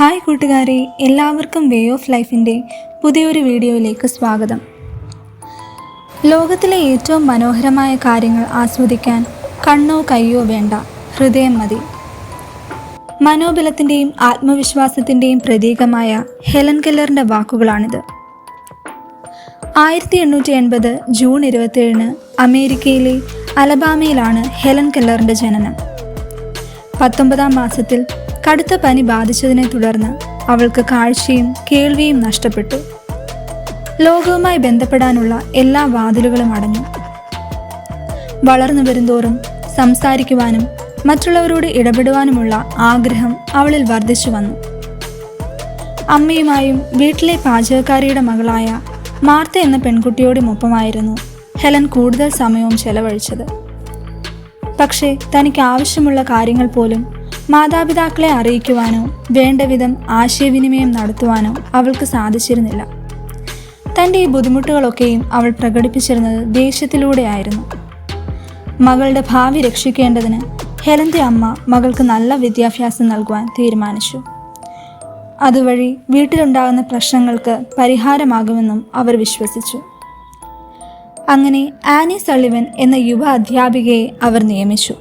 Hi കൂട്ടുകാരെ എല്ലാവർക്കും way of ലൈഫിന്റെ പുതിയൊരു വീഡിയോയിലേക്ക് സ്വാഗതം. ലോകത്തിലെ ഏറ്റവും മനോഹരമായ കാര്യങ്ങൾ ആസ്വദിക്കാൻ കണ്ണോ കയ്യോ വേണ്ട ഹൃദയം മതി. മനോബലത്തിന്റെയും ആത്മവിശ്വാസത്തിന്റെയും പ്രതീകമായ ഹെലൻ കെല്ലറിന്റെ വാക്കുകളാണിത്. ആയിരത്തി എണ്ണൂറ്റി എൺപത് ജൂൺ ഇരുപത്തിയേഴിന് അമേരിക്കയിലെ അലബാമയിലാണ് ഹെലൻ കെല്ലറിന്റെ ജനനം. പത്തൊമ്പതാം മാസത്തിൽ കടുത്ത പനി ബാധിച്ചതിനെ തുടർന്ന് അവൾക്ക് കാഴ്ചയും കേൾവിയും നഷ്ടപ്പെട്ടു. ലോകവുമായി ബന്ധപ്പെടാനുള്ള എല്ലാ വാതിലുകളും അടഞ്ഞു. വളർന്നു വരുന്തോറും സംസാരിക്കുവാനും മറ്റുള്ളവരോട് ഇടപെടുവാനുമുള്ള ആഗ്രഹം അവളിൽ വർദ്ധിച്ചു വന്നു. അമ്മയുമായും വീട്ടിലെ പാചകക്കാരിയുടെ മകളായ മാർത്ത എന്ന പെൺകുട്ടിയോടുമൊപ്പമായിരുന്നു ഹെലൻ കൂടുതൽ സമയവും ചെലവഴിച്ചത്. പക്ഷേ തനിക്ക് ആവശ്യമുള്ള കാര്യങ്ങൾ പോലും മാതാപിതാക്കളെ അറിയിക്കുവാനോ വേണ്ടവിധം ആശയവിനിമയം നടത്തുവാനോ അവൾക്ക് സാധിച്ചിരുന്നില്ല. തന്റെ ഈ ബുദ്ധിമുട്ടുകളൊക്കെയും അവൾ പ്രകടിപ്പിച്ചിരുന്നത് ദേഷ്യത്തിലൂടെയായിരുന്നു മകളുടെ ഭാവി രക്ഷിക്കേണ്ടതിന് ഹെലന്റെ അമ്മ മകൾക്ക് നല്ല വിദ്യാഭ്യാസം നൽകുവാൻ തീരുമാനിച്ചു. അതുവഴി വീട്ടിലുണ്ടാകുന്ന പ്രശ്നങ്ങൾക്ക് പരിഹാരമാകുമെന്നും അവർ വിശ്വസിച്ചു. അങ്ങനെ ആനി സള്ളിവൻ എന്ന യുവ അധ്യാപികയെ അവർ നിയമിച്ചു.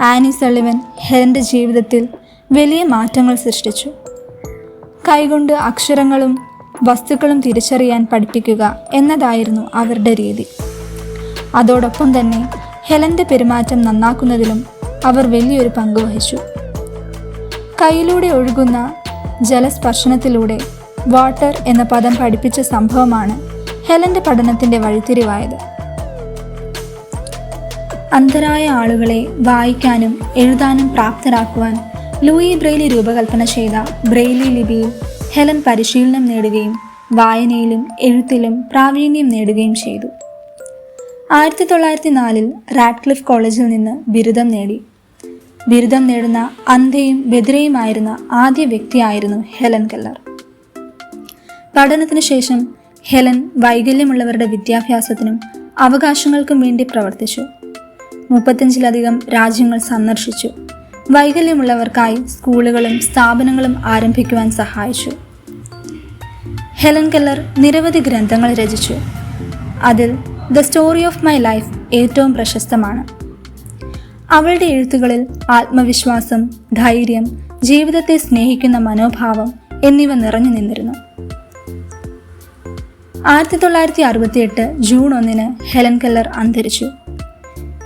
ആനി സളിവൻ ഹെലന്റെ ജീവിതത്തിൽ വലിയ മാറ്റങ്ങൾ സൃഷ്ടിച്ചു. കൈകൊണ്ട് അക്ഷരങ്ങളും വസ്തുക്കളും തിരിച്ചറിയാൻ പഠിപ്പിക്കുക എന്നതായിരുന്നു അവരുടെ രീതി. അതോടൊപ്പം തന്നെ ഹെലന്റെ പെരുമാറ്റം നന്നാക്കുന്നതിലും അവർ വലിയൊരു പങ്ക് വഹിച്ചു. കയ്യിലൂടെ ഒഴുകുന്ന ജലസ്പർശനത്തിലൂടെ വാട്ടർ എന്ന പദം പഠിപ്പിച്ച സംഭവമാണ് ഹെലന്റെ പഠനത്തിന്റെ വഴിത്തിരിവായത്. അന്ധരായ ആളുകളെ വായിക്കാനും എഴുതാനും പ്രാപ്തരാക്കുവാൻ ലൂയി ബ്രെയിലി രൂപകൽപ്പന ചെയ്ത ബ്രെയിലി ലിപിയിൽ ഹെലൻ പരിശീലനം നേടുകയും വായനയിലും എഴുത്തിലും പ്രാവീണ്യം നേടുകയും ചെയ്തു. ആയിരത്തി തൊള്ളായിരത്തി നാലിൽ റാഡ്ക്ലിഫ് കോളേജിൽ നിന്ന് ബിരുദം നേടി. ബിരുദം നേടുന്ന അന്ധയും ബദിരയുമായിരുന്ന ആദ്യ വ്യക്തിയായിരുന്നു ഹെലൻ കെല്ലർ. പഠനത്തിനു ശേഷം ഹെലൻ വൈകല്യമുള്ളവരുടെ വിദ്യാഭ്യാസത്തിനും അവകാശങ്ങൾക്കും വേണ്ടി പ്രവർത്തിച്ചു. മുപ്പത്തഞ്ചിലധികം രാജ്യങ്ങൾ സന്ദർശിച്ചു. വൈകല്യമുള്ളവർക്കായി സ്കൂളുകളും സ്ഥാപനങ്ങളും ആരംഭിക്കുവാൻ സഹായിച്ചു. ഹെലൻ കെല്ലർ നിരവധി ഗ്രന്ഥങ്ങൾ രചിച്ചു. അതിൽ the story of my life ഏറ്റവും പ്രശസ്തമാണ്. അവളുടെ എഴുത്തുകളിൽ ആത്മവിശ്വാസം ധൈര്യം ജീവിതത്തെ സ്നേഹിക്കുന്ന മനോഭാവം എന്നിവ നിറഞ്ഞു നിന്നിരുന്നു. ആയിരത്തി തൊള്ളായിരത്തി അറുപത്തിയെട്ട് ജൂൺ ഒന്നിന് ഹെലൻ കെല്ലർ അന്തരിച്ചു.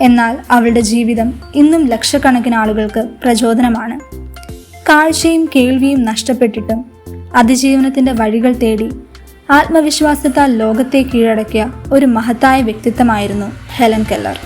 എന്നാൽ അവളുടെ ജീവിതം ഇന്നും ലക്ഷക്കണക്കിന് ആളുകൾക്ക് പ്രചോദനമാണ്. കാഴ്ചയും കേൾവിയും നഷ്ടപ്പെട്ടിട്ടും അതിജീവനത്തിന്റെ വഴികൾ തേടി ആത്മവിശ്വാസത്താൽ ലോകത്തെ കീഴടക്കിയ ഒരു മഹത്തായ വ്യക്തിത്വമായിരുന്നു ഹെലൻ കെല്ലർ.